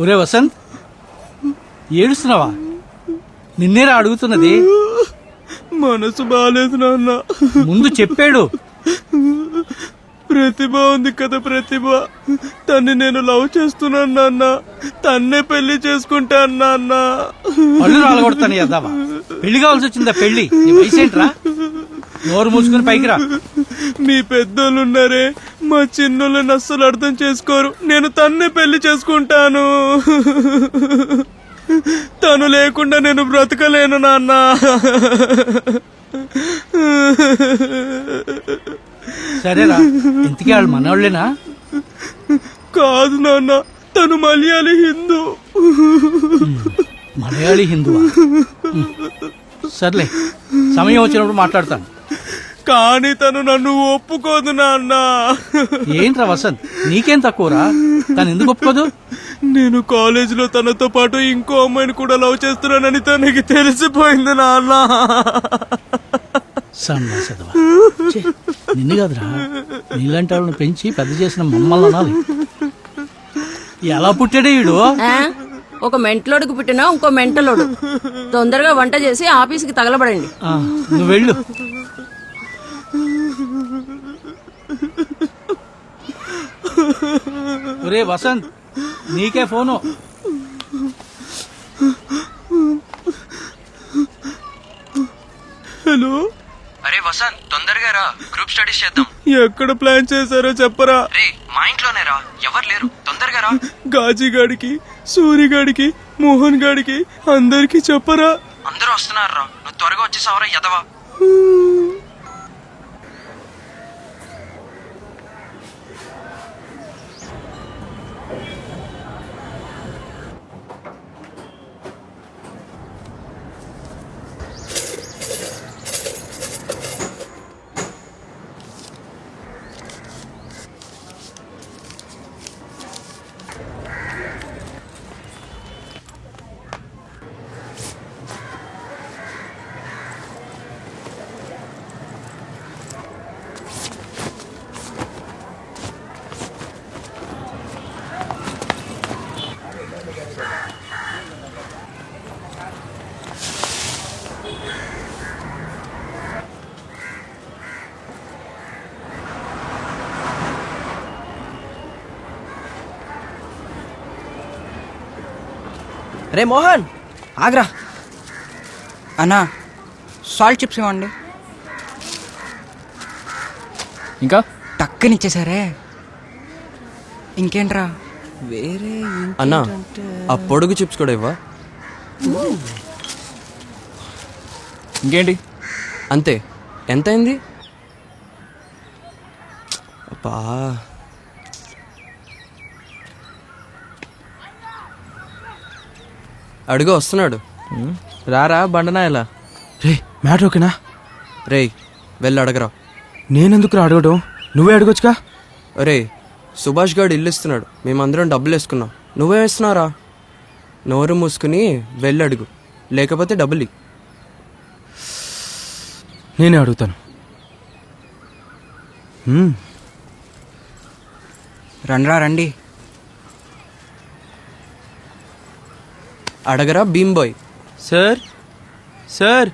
ఒరే వసంత్ ఏడుస్తున్నావా? నిన్నేరా అడుగుతున్నది? మనసు బాగాలేదు నాన్న. ముందు చెప్పాడు. ప్రతిభ ఉంది కదా ప్రతిభ. తన్ని నేను లవ్ చేస్తున్నాను నాన్న. తన్నే పెళ్ళి చేసుకుంటాను నాన్న. పళ్ళు రాలగొడతాను యద్దావా పెళ్ళి కావాల్సి వచ్చిందా పెళ్ళి? నీ వయసు ఏంట్రా? నోరు మూసుకుని పైకి రా. మీ పెద్దోళ్ళు ఉన్నారే మా చిన్నోళ్ళని అస్సలు అర్థం చేసుకోరు. నేను తన్నే పెళ్ళి చేసుకుంటాను. తను లేకుండా నేను బ్రతకలేను నాన్న. సరేరా ఇంతకీ వాళ్ళు మనవాళ్ళేనా కాదు నాన్న. తను మలయాళీ హిందూ. మలయాళీ హిందువా? ఉమ్. సర్లే సమయం వచ్చినప్పుడు మాట్లాడతాను. కానీ తను నన్ను ఒప్పుకోదు నాన్న. ఏంట్రా వసంత్? నీకేం తక్కువరా? తను ఎందుకు ఒప్పుకోదు? నేను కాలేజీలో తనతో పాటు ఇంకో అమ్మాయిని కూడా లవ్ చేస్తున్నానని తనకి తెలిసిపోయింది నాన్న. నిన్ను కాదురా. నీలాంటి వాళ్ళని పెంచి పెద్ద చేసిన మమ్మల్ని అనాలి. ఎలా పుట్టాడే వీడు ఆ? ఒక మెంటలోడుకు పుట్టినా ఇంకో మెంటలోడు. తొందరగా వంట చేసి ఆఫీస్కి తగలబడండి. ఆ, నువ్వు వెళ్ళు. ఒరే వసంత్ నీకే ఫోను. హలో? అరే వసంత్ తొందరగా రా. గ్రూప్ స్టడీస్ చేద్దాం. ఎక్కడ ప్లాన్ చేశారో చెప్పరా? రే మా ఇంట్లోనే రా. ఎవరు లేరు. తొందరగా రా. గాజీ గాడికి సూరి గాడికి మోహన్ గాడికి అందరికి చెప్పరా? అందరూ వస్తున్నారు రా నువ్వు త్వరగా వచ్చేసావరా ఎదవా రే మోహన్ ఆగ్రా. అన్నా సాల్ట్ చిప్స్ ఇవ్వండి. ఇంకా? టక్కనిచ్చేసారే. ఇంకేంట్రా? వేరే అన్నా ఆ పొడుగు చిప్స్ కూడా ఇవ్వా? ఇంకేంటి? అంతే. ఎంత అయింది అబ్బా. అడుగు వస్తున్నాడు. రారా బండనాయలా రే మ్యాటర్ ఓకేనా? రేయ్ వెళ్ళి అడగరా నేనెందుకు అడగడం? నువ్వే అడగొచ్చుగా? రే సుభాష్ గారు ఇల్లు ఇస్తున్నాడు. మేమందరం డబ్బులు వేసుకున్నాం. నువ్వే వేస్తున్నారా నోరు మూసుకుని వెళ్ళి అడుగు. లేకపోతే డబ్బులు ఇ. నేనే అడుగుతాను. హ్మ్, రండ్రా రండి. అడగరా Bheem bye. Sir sir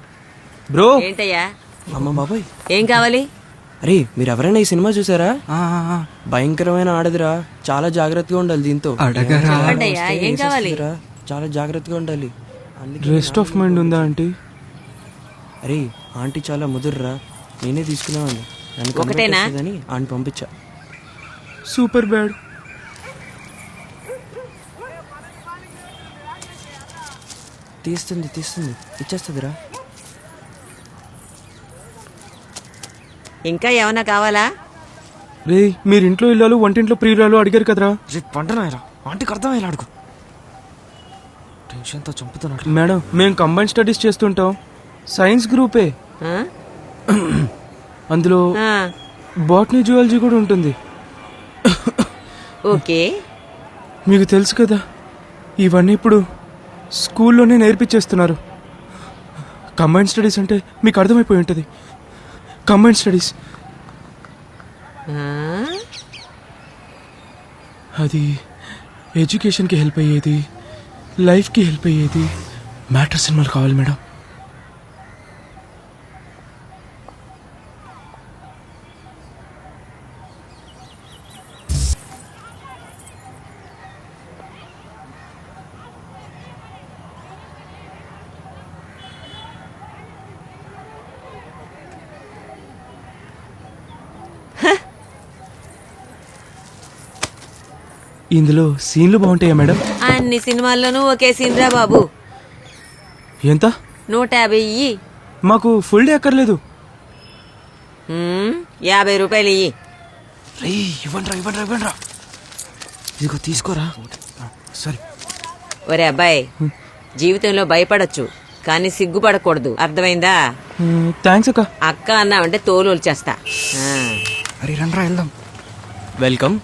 bro. ఏంటయ్యా? అమ్మ బాబాయ్. ఏం కావాలి? అరే మీరు ఎవరైనా ఈ సినిమా చూసారా. భయంకరమైన ఆడదురా. చాలా జాగ్రత్తగా ఉండాలి దీంతో. అడగరా? చెప్పండయ్యా ఏం కావాలి? వేసేస్తుందిరా. చాలా జాగ్రత్తగా ఉండాలి. రెస్ట్ ఆఫ్ మైండ్ ఉందా ఆంటీ? అరే ఆంటీ చాలా ముదుర్రా. నేనే తీసుకున్నామండి నన్ను ఒకటేనా? అని ఆంటీ పంపించా. Super bad. తీస్తుంది తీస్తుంది. ఇచ్చేస్తుందిరా. ఇంకా ఏమైనా కావాలా? రే మీరు ఇంట్లో ఇల్లాలు వంటింట్లో ప్రియురాలు అడిగారు కదరా? రేపు పంటనాయరా ఆంటీకి అర్థమయ్యేలా అడుగు. టెన్షన్తో చంపుతున్నాడు. మేడం మేము కంబైన్ స్టడీస్ చేస్తుంటాం. సైన్స్ గ్రూపే. ఆ? అందులో ఆ, బాటనీ జువాలజీ కూడా ఉంటుంది. ఓకే. మీకు తెలుసు కదా ఇవన్నీ ఇప్పుడు స్కూల్లోనే నేర్పించేస్తున్నారు. కంబైన్ స్టడీస్ అంటే మీకు అర్థమైపోయి ఉంటుంది. కంబైన్ స్టడీస్ అది ఎడ్యుకేషన్కి హెల్ప్ అయ్యేది లైఫ్కి హెల్ప్ అయ్యేది మ్యాటర్ సినిమాలు కావాలి మేడం. ఇందులో సీన్లు బాగుంటాయా మేడం? అన్ని సినిమాల్లోనూ ఒకే సీన్ రా బాబు. ఎంత? నూట యాభై ఇయ్యి. మాకు ఫుల్ డే అక్కర్లేదు. యాభై రూపాయలు ఇయ్యి. రే ఇవ్వండిరా ఇవ్వండిరా ఇవ్వండిరా. ఇదిగో తీసుకోరా. సరే. ఒరే అబ్బాయి జీవితంలో భయపడొచ్చు కానీ సిగ్గుపడకూడదు. అర్థమైందా? థ్యాంక్స్ అక్క. అక్క అన్నావంటే తోలు వచ్చేస్తా అరే రండ్రా వెళ్దాం. వెల్కమ్.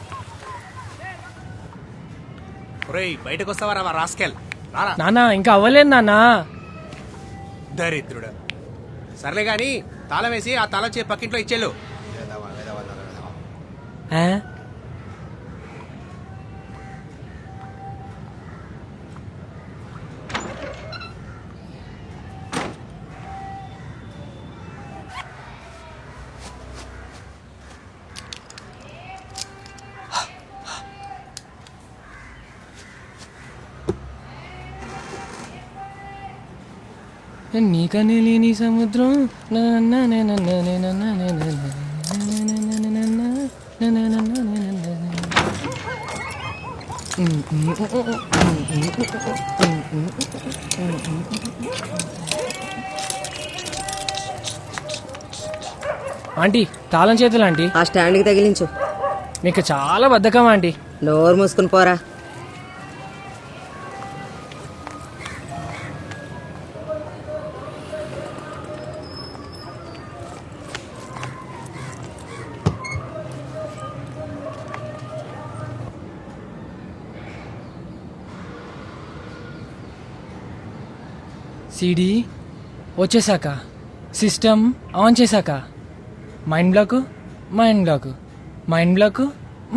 బయటకు వస్తావా రాస్కెల్? రారా. నానా ఇంకా అవ్వలేదు నానా. దరిద్రుడు. సర్లే గాని తాళం వేసి ఆ తాళం చే పక్కింట్లో ఇచ్చేళ్ళు. నీకనే లేని సముద్రం ఆంటీ తాళం చేతులు ఆంటీ ఆ స్టాండ్కి తగిలించు మీకు చాలా బద్ధకం ఆంటీ నోరు మూసుకుని పోరా సిడి వచ్చేసాక సిస్టమ్ ఆన్ చేశాక. Mind block mind block. Mind block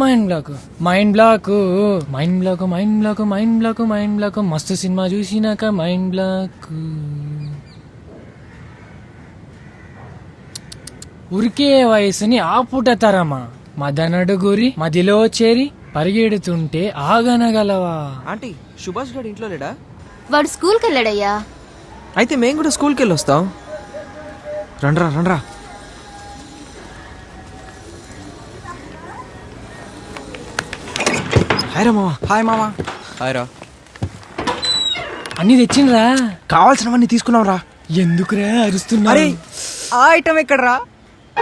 mind block. Mind block mind block mind block mind block mind block. మస్తు సినిమా చూసినాక మైండ్ బ్లాక్. ఉరికే వయసుని ఆపుటతరమా మదనడు గురి మదిలో చేరి పరిగెడుతుంటే ఆగనగలవా? ఆంటీ సుభాష్ గారు ఇంట్లో లేడా? వాడు స్కూల్కి వెళ్ళాడయ్యా అయితే మేము కూడా స్కూల్కి వెళ్ళి వస్తాం. రండ్రా రండ్రా. హాయ్ రా మావా. హాయ్ మామా హాయ్ రా. అన్ని తెచ్చిండ్రా? కావాల్సినవన్నీ తీసుకున్నాం రా ఎందుకురా అరుస్తున్నా అరే ఆ ఐటమ్ ఎక్కడరా?